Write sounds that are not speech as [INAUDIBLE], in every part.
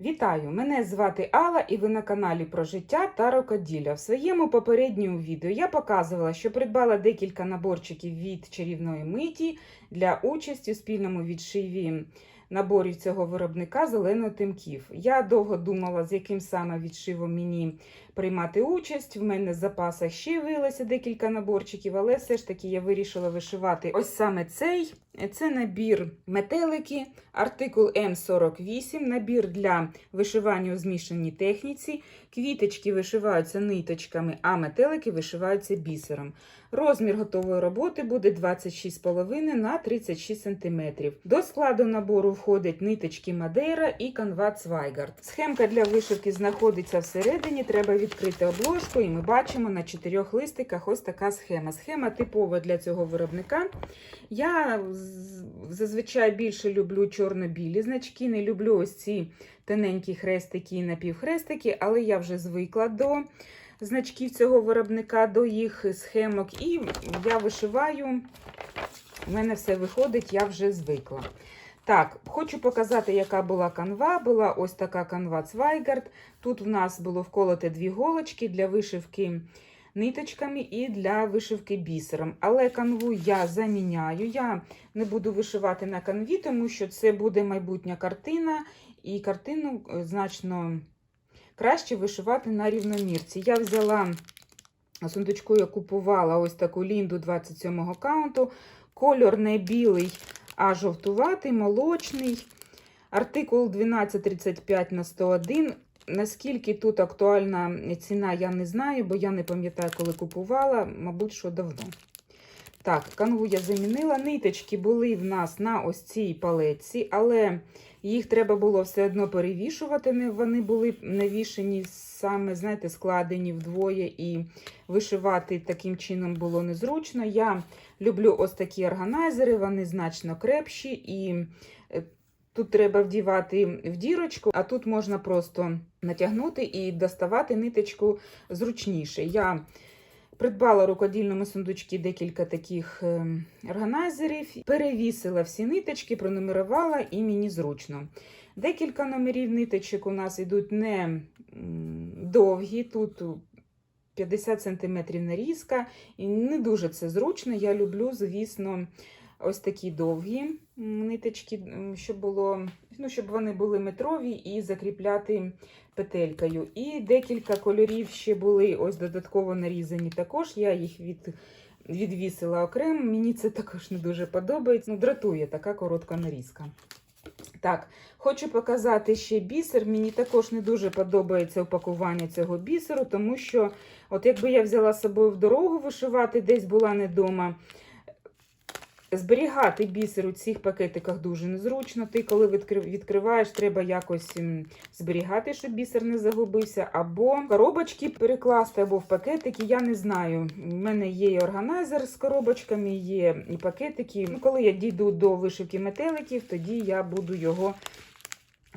Вітаю! Мене звати Алла і ви на каналі про життя та рукоділля. В своєму попередньому відео я показувала, що придбала декілька наборчиків від чарівної миті для участі у спільному відшиві наборів цього виробника зелено тимків. Я довго думала, з яким саме відшивом мені приймати участь. В мене в запасах ще виявилося декілька наборчиків, але все ж таки я вирішила вишивати ось саме цей. Це набір метелики, артикул М48, набір для вишивання у змішаній техніці. Квіточки вишиваються ниточками, а метелики вишиваються бісером. Розмір готової роботи буде 26,5 на 36 см. До складу набору входять ниточки Мадейра і канва Цвайгард. Схемка для вишивки знаходиться всередині. Треба відкрити обложку, і ми бачимо на чотирьох листиках ось така схема. Схема типова для цього виробника. Я зазвичай більше люблю чорно-білі значки, не люблю ось ці тоненькі хрестики і напівхрестики, але я вже звикла до значків цього виробника, до їх схемок. І я вишиваю. У мене все виходить, я вже звикла. Так, хочу показати, яка була канва. Була ось така канва Цвайгард. Тут в нас було вколоте дві голочки для вишивки ниточками і для вишивки бісером. Але канву я заміняю. Я не буду вишивати на канві, тому що це буде майбутня картина, і картину е, значно краще вишивати на рівномірці. Я взяла сундучку, я купувала ось таку лінду 27-го каунту. Кольор не білий, а жовтуватий, молочний. Артикул 1235 на 101. Наскільки тут актуальна ціна, я не знаю, бо я не пам'ятаю, коли купувала, мабуть, що давно. Так, канву я замінила. Ниточки були в нас на ось цій палетці, але їх треба було все одно перевішувати. Вони були навішені саме, знаєте, складені вдвоє, і вишивати таким чином було незручно. Я люблю ось такі органайзери, вони значно крепші, і е, тут треба вдівати в дірочку, а тут можна просто натягнути і доставати ниточку зручніше. Я Придбала рукодільному сундучці декілька таких ем, органайзерів, перевісила всі ниточки, пронумерувала і мені зручно. Декілька номерів ниточок у нас йдуть не довгі, тут 50 см нарізка, і не дуже це зручно. Я люблю, звісно, ось такі довгі ниточки, щоб, було, ну, щоб вони були метрові і закріпляти петелькою. І декілька кольорів ще були ось додатково нарізані також. Я їх від, відвісила окремо. Мені це також не дуже подобається. Ну, дратує така коротка нарізка. Так, хочу показати ще бісер. Мені також не дуже подобається упакування цього бісеру, тому що, от якби я взяла з собою в дорогу вишивати, десь була не вдома. Зберігати бісер у цих пакетиках дуже незручно. Ти, коли відкриваєш, треба якось зберігати, щоб бісер не загубився, або коробочки перекласти, або в пакетики. Я не знаю. У мене є і органайзер з коробочками, є і пакетики. Ну, Коли я дійду до вишивки метеликів, тоді я буду його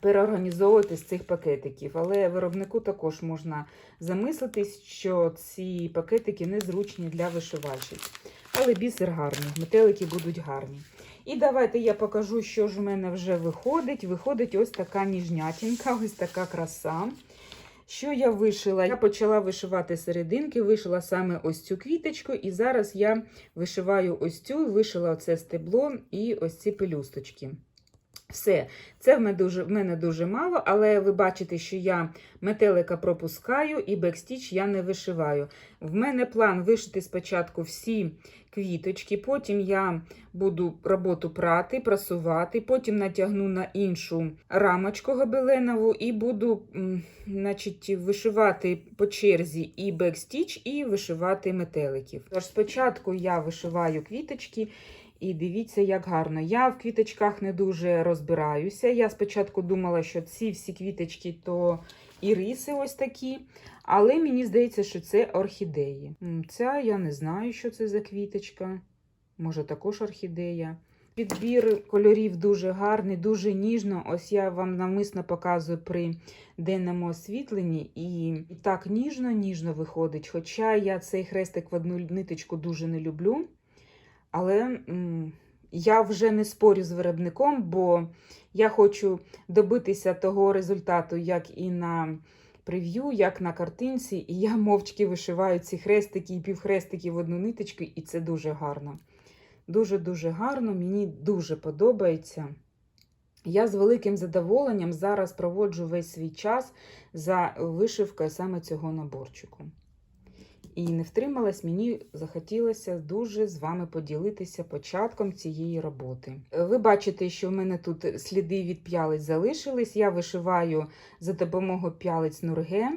переорганізовувати з цих пакетиків. Але виробнику також можна замислитись, що ці пакетики незручні для вишивальщиць. Але бісер гарний, метелики будуть гарні. І давайте я покажу, що ж у мене вже виходить. Виходить ось така ніжнятінка, [LAUGHS] ось така краса. Що я вишила? Я почала вишивати серединки, вишила саме ось цю квіточку, і зараз я вишиваю ось цю, вишила оце стебло і ось ці пелюсточки. Все, це в мене дуже, в мене дуже мало, але ви бачите, що я метелика пропускаю і бекстіч я не вишиваю. В мене план вишити спочатку всі квіточки, потім я буду роботу прати, прасувати, потім натягну на іншу рамочку гобеленову і буду значить, вишивати по черзі і бекстіч, і вишивати метеликів. Тож спочатку я вишиваю квіточки. І дивіться, як гарно. Я в квіточках не дуже розбираюся. Я спочатку думала, що ці всі квіточки то іриси ось такі. Але мені здається, що це орхідеї. Ця я не знаю, що це за квіточка. Може, також орхідея. Підбір кольорів дуже гарний, дуже ніжно. Ось я вам навмисно показую при денному освітленні. І, так ніжно-ніжно виходить. Хоча я цей хрестик в одну ниточку дуже не люблю. Але я вже не спорю з виробником, бо я хочу добитися того результату, як і на прев'ю, як на картинці, і я мовчки вишиваю ці хрестики і півхрестики в одну ниточку, і це дуже гарно. Дуже-дуже гарно, мені дуже подобається. Я з великим задоволенням зараз проводжу весь свій час за вишивкою саме цього наборчику. І не втрималась, мені захотілося дуже з вами поділитися початком цієї роботи. Ви бачите, що в мене тут сліди від п'ялиць залишились. Я вишиваю за допомогою п'ялиць нурге.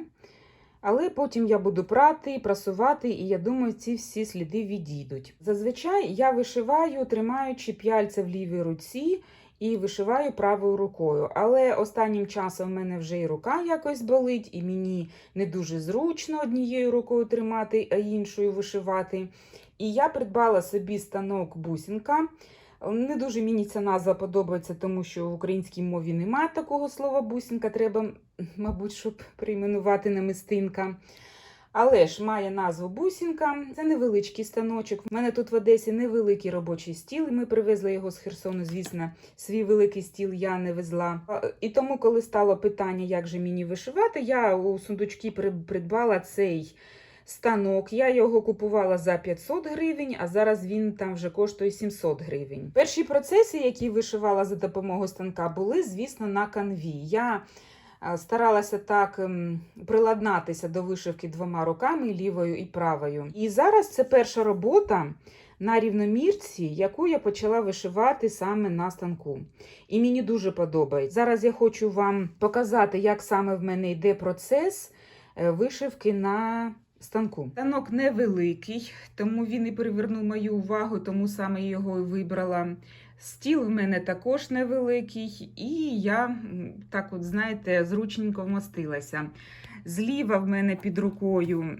Але потім я буду прати, прасувати, і я думаю, ці всі сліди відійдуть. Зазвичай я вишиваю, тримаючи п'яльця в лівій руці і вишиваю правою рукою. Але останнім часом в мене вже і рука якось болить, і мені не дуже зручно однією рукою тримати, а іншою вишивати. І я придбала собі станок бусинка. Не дуже мені ця назва подобається, тому що в українській мові немає такого слова бусинка. Треба, мабуть, щоб прийменувати намистинка. Але ж має назву бусинка. Це невеличкий станочок. У мене тут в Одесі невеликий робочий стіл. і Ми привезли його з Херсону. Звісно, свій великий стіл я не везла. І тому, коли стало питання, як же мені вишивати, я у сундучки придбала цей. Станок, я його купувала за 500 гривень, а зараз він там вже коштує 700 гривень. Перші процеси, які вишивала за допомогою станка, були, звісно, на канві. Я старалася так ем, приладнатися до вишивки двома руками, лівою і правою. І зараз це перша робота на рівномірці, яку я почала вишивати саме на станку. І мені дуже подобається. Зараз я хочу вам показати, як саме в мене йде процес е, вишивки на станку. Станок невеликий, тому він і привернув мою увагу, тому саме його і вибрала. Стіл в мене також невеликий, і я, так от, знаєте, зручненько вмостилася. Зліва в мене під рукою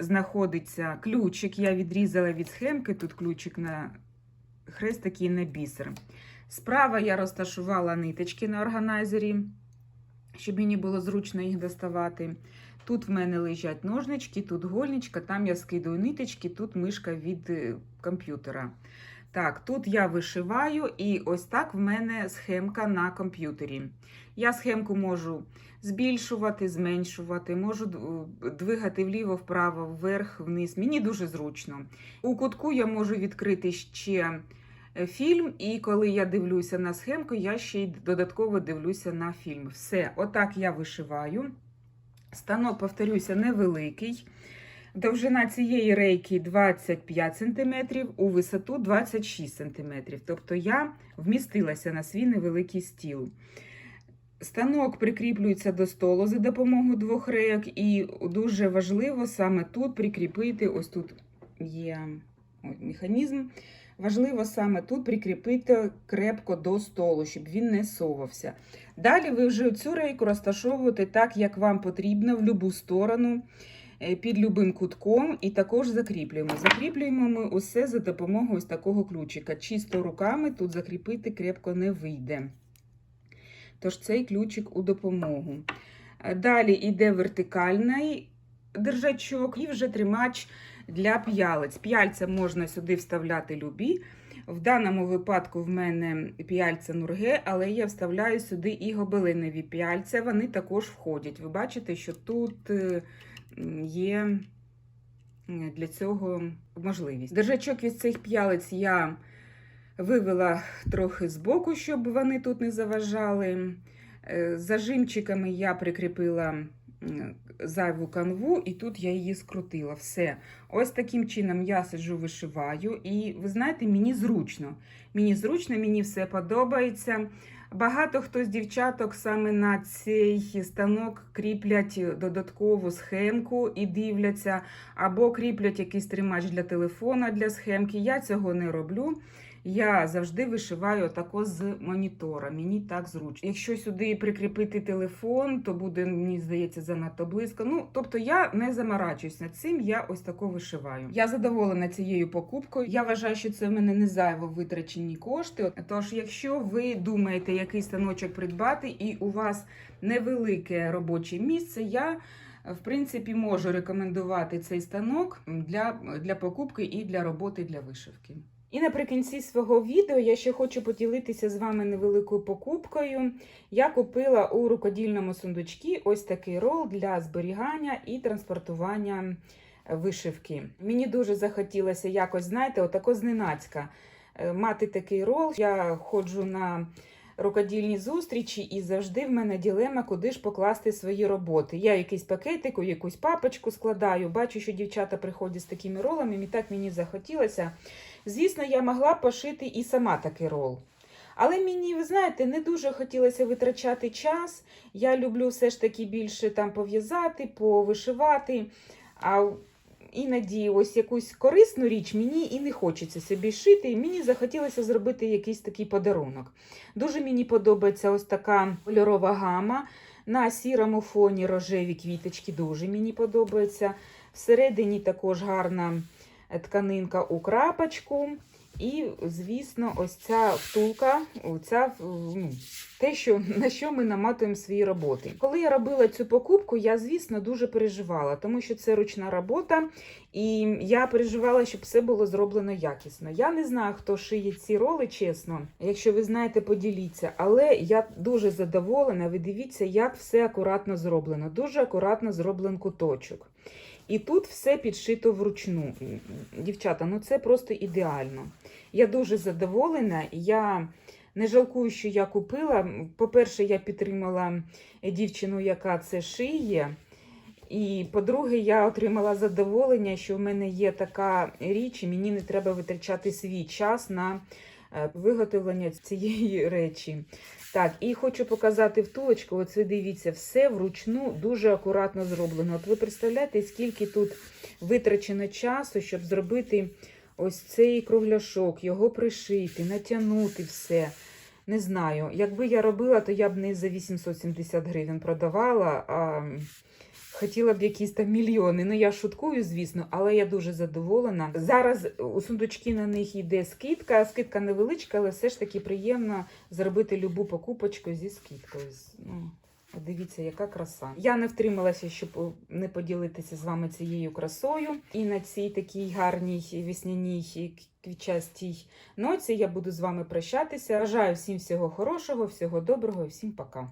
знаходиться ключик. Я відрізала від схемки, тут ключик на хрестик і на бісер. Справа я розташувала ниточки на органайзері, щоб мені було зручно їх доставати. Тут в мене лежать ножнички, тут гольничка, там я скидаю ниточки, тут мишка від е, комп'ютера. Так, тут я вишиваю, і ось так в мене схемка на комп'ютері. Я схемку можу збільшувати, зменшувати, можу двигати вліво-вправо, вверх, вниз. Мені дуже зручно. У кутку я можу відкрити ще е, фільм, і коли я дивлюся на схемку, я ще й додатково дивлюся на фільм. Все, отак я вишиваю. Станок, повторюся, невеликий. Довжина цієї рейки 25 см, у висоту 26 см. Тобто я вмістилася на свій невеликий стіл. Станок прикріплюється до столу за допомогою двох рейок, і дуже важливо саме тут прикріпити ось тут є механізм. Важливо саме тут прикріпити крепко до столу, щоб він не совався. Далі ви вже цю рейку розташовуєте так, як вам потрібно, в будь-яку сторону, е, під любим кутком, і також закріплюємо. Закріплюємо ми усе за допомогою ось такого ключика. Чисто руками тут закріпити крепко не вийде. Тож цей ключик у допомогу. Е, далі йде вертикальний держачок і вже тримач для п'ялиць. П'яльця можна сюди вставляти любі. В даному випадку в мене п'яльця нурге, але я вставляю сюди і гобелинові п'яльця, вони також входять. Ви бачите, що тут е, є для цього можливість. Держачок від цих п'ялиць я вивела трохи збоку, щоб вони тут не заважали. Е, зажимчиками я прикріпила зайву канву, і тут я її скрутила. Все. Ось таким чином я сиджу, вишиваю, і ви знаєте, мені зручно. Мені зручно, мені все подобається. Багато хто з дівчаток саме на цей станок кріплять додаткову схемку і дивляться, або кріплять якийсь тримач для телефона для схемки. Я цього не роблю. Я завжди вишиваю тако з монітора. Мені так зручно. Якщо сюди прикріпити телефон, то буде, мені здається, занадто близько. Ну, тобто я не заморачуюсь над цим, я ось тако вишиваю. Я задоволена цією покупкою. Я вважаю, що це в мене не зайво витрачені кошти. Тож, якщо ви думаєте, який станочок придбати, і у вас невелике робоче місце, я. В принципі, можу рекомендувати цей станок для для покупки і для роботи для вишивки. І наприкінці свого відео я ще хочу поділитися з вами невеликою покупкою. Я купила у рукодільному сундучці ось такий рол для зберігання і транспортування вишивки. Мені дуже захотілося якось, знаєте, отако зненацька е, мати такий рол. Я ходжу на рукодільні зустрічі, і завжди в мене ділема, куди ж покласти свої роботи. Я якийсь пакетик, якусь папочку складаю. Бачу, що дівчата приходять з такими ролами, і так мені захотілося. Звісно, я могла пошити і сама такий рол. Але мені, ви знаєте, не дуже хотілося витрачати час. Я люблю все ж таки більше там пов'язати, повишивати. А іноді ось якусь корисну річ мені і не хочеться собі шити. Мені захотілося зробити якийсь такий подарунок. Дуже мені подобається ось така кольорова гама. На сірому фоні рожеві квіточки дуже мені подобається. Всередині також гарна тканинка у крапочку. І, звісно, ось ця втулка, оця, ну, те, що, на що ми наматуємо свої роботи. Коли я робила цю покупку, я, звісно, дуже переживала, тому що це ручна робота, і я переживала, щоб все було зроблено якісно. Я не знаю, хто шиє ці роли, чесно. Якщо ви знаєте, поділіться. Але я дуже задоволена. Ви дивіться, як все акуратно зроблено. Дуже акуратно зроблений куточок. І тут все підшито вручну. Дівчата, ну це просто ідеально. Я дуже задоволена. Я не жалкую, що я купила. По-перше, я підтримала дівчину, яка це шиє. І по-друге, я отримала задоволення, що в мене є така річ, і мені не треба витрачати свій час на виготовлення цієї речі. Так, і хочу показати втулочку. От дивіться, все вручну дуже акуратно зроблено. От ви представляєте, скільки тут витрачено часу, щоб зробити ось цей кругляшок, його пришити, натягнути все. Не знаю. Якби я робила, то я б не за 870 гривень продавала, а хотіла б якісь там мільйони. Ну, я шуткую, звісно, але я дуже задоволена. Зараз у сундучки на них йде скидка. Скидка невеличка, але все ж таки приємно зробити любу покупочку зі скидкою. Ну, Дивіться, яка краса. Я не втрималася, щоб не поділитися з вами цією красою. І на цій такій гарній весняній квітчастій ноці я буду з вами прощатися. Бажаю всім всього хорошого, всього доброго і всім пока.